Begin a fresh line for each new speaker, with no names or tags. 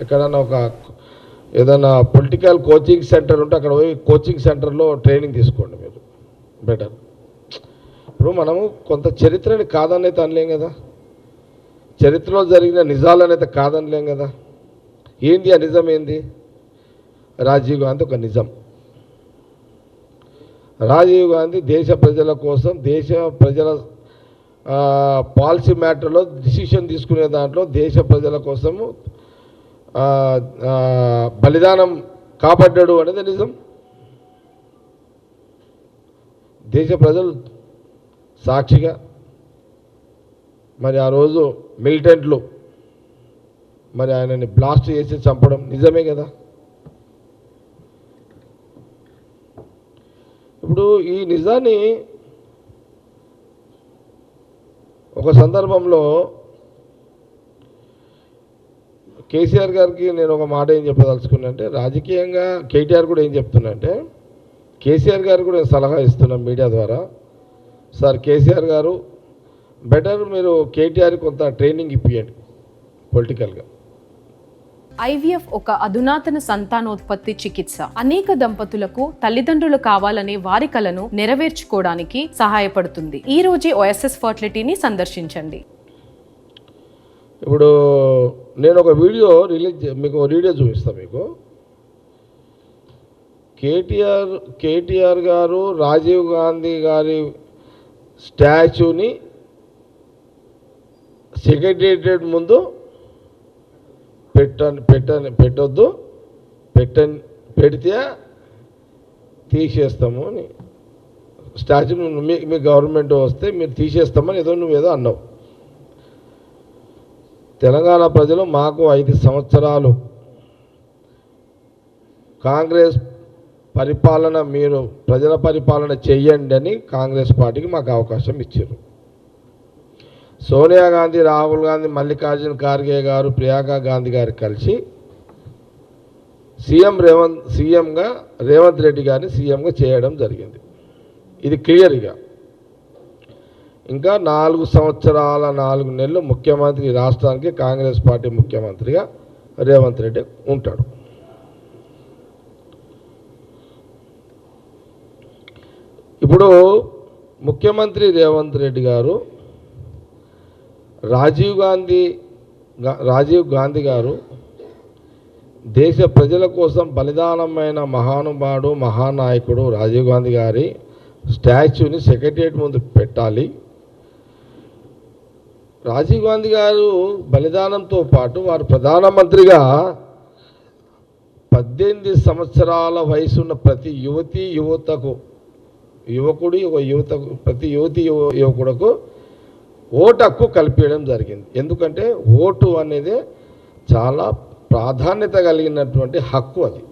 ఎక్కడన్నా ఒక ఏదైనా పొలిటికల్ కోచింగ్ సెంటర్ ఉంటే అక్కడ పోయి కోచింగ్ సెంటర్లో ట్రైనింగ్ తీసుకోండి మీరు. బెటర్. ఇప్పుడు మనము కొంత చరిత్రని కాదనైతే అనలేం కదా. చరిత్రలో జరిగిన నిజాలనైతే కాదనలేం కదా. ఏంది ఆ నిజం ఏంది? రాజీవ్ గాంధీ ఒక నిజం. రాజీవ్ గాంధీ దేశ ప్రజల కోసం దేశ ప్రజల పాలసీ మ్యాటర్లో డిసిషన్ తీసుకునే దాంట్లో దేశ ప్రజల కోసము బలిదానం కాపాడ్డాడు అనేది నిజం. దేశ ప్రజలు సాక్షిగా మరి ఆ రోజు మిలిటెంట్లు మరి ఆయనని బ్లాస్ట్ చేసి చంపడం నిజమే కదా? ఇప్పుడు ఈ నిజాన్ని ఒక సందర్భంలో కేసీఆర్ గారికి నేను ఒక మాట ఏం చెప్పదలుచుకున్నా అంటే రాజకీయంగా కేటీఆర్ కూడా ఏం చెప్తున్నా అంటే కేసీఆర్ గారు కూడా నేను సలహా ఇస్తున్నాం మీడియా ద్వారా సార్ కేసీఆర్ గారు బెటర్ మీరు కేటీఆర్ కొంత ట్రైనింగ్ ఇప్పియండి పొలిటికల్గా.
ఐవీఎఫ్ ఒక అధునాతన సంతానోత్పత్తి చికిత్స. అనేక దంపతులకు తల్లిదండ్రులు కావాలనే వారి కలను నెరవేర్చుకోవడానికి సహాయపడుతుంది. ఈ రోజే ఓఎస్ఎస్ ఫర్టిలిటీని సందర్శించండి.
ఇప్పుడు నేను ఒక వీడియో రిలీజ్ మీకు ఒక వీడియో చూపిస్తాను మీకు. కేటీఆర్ కేటీఆర్ గారు రాజీవ్ గాంధీ గారి స్టాచ్యూని సెక్రటేరియట్ ముందు పెట్ట పెట్టని పెట్టొద్దు. పెట్టని పెడితే తీసేస్తాము అని. స్టాచ్యూ మీ మీ గవర్నమెంట్ వస్తే మీరు తీసేస్తామని ఏదో నువ్వు ఏదో అన్నావు. తెలంగాణ ప్రజలు మాకు ఐదు సంవత్సరాలు. కాంగ్రెస్ పరిపాలన మీరు ప్రజల పరిపాలన చెయ్యండి అని కాంగ్రెస్ పార్టీకి మాకు అవకాశం ఇచ్చారు. సోనియా గాంధీ రాహుల్ గాంధీ మల్లికార్జున ఖార్గే గారు ప్రియాంక గాంధీ గారు కలిసి సీఎం రేవంత్ సీఎంగా రేవంత్ రెడ్డి గారిని సీఎంగా చేయడం జరిగింది. ఇది క్లియర్గా. ఇంకా నాలుగు సంవత్సరాల నాలుగు నెలలు ముఖ్యమంత్రి రాష్ట్రానికి కాంగ్రెస్ పార్టీ ముఖ్యమంత్రిగా రేవంత్ రెడ్డి ఉంటాడు. ఇప్పుడు ముఖ్యమంత్రి రేవంత్ రెడ్డి గారు రాజీవ్ గాంధీ రాజీవ్ గాంధీ గారు దేశ ప్రజల కోసం బలిదానమైన మహానుభావుడు మహానాయకుడు రాజీవ్ గాంధీ గారి స్టాచ్యూని సెక్రటరియట్ ముందు పెట్టాలి. రాజీవ్ గాంధీ గారు బలిదానంతో పాటు వారు ప్రధానమంత్రిగా పద్దెనిమిది సంవత్సరాల వయసున్న ప్రతి యువతి యువతకు యువకుడు ఒక యువతకు ప్రతి యువతి యువ- యువకుడుకు ఓటు హక్కు కల్పించడం జరిగింది. ఎందుకంటే ఓటు అనేది చాలా ప్రాధాన్యత కలిగినటువంటి హక్కు అది.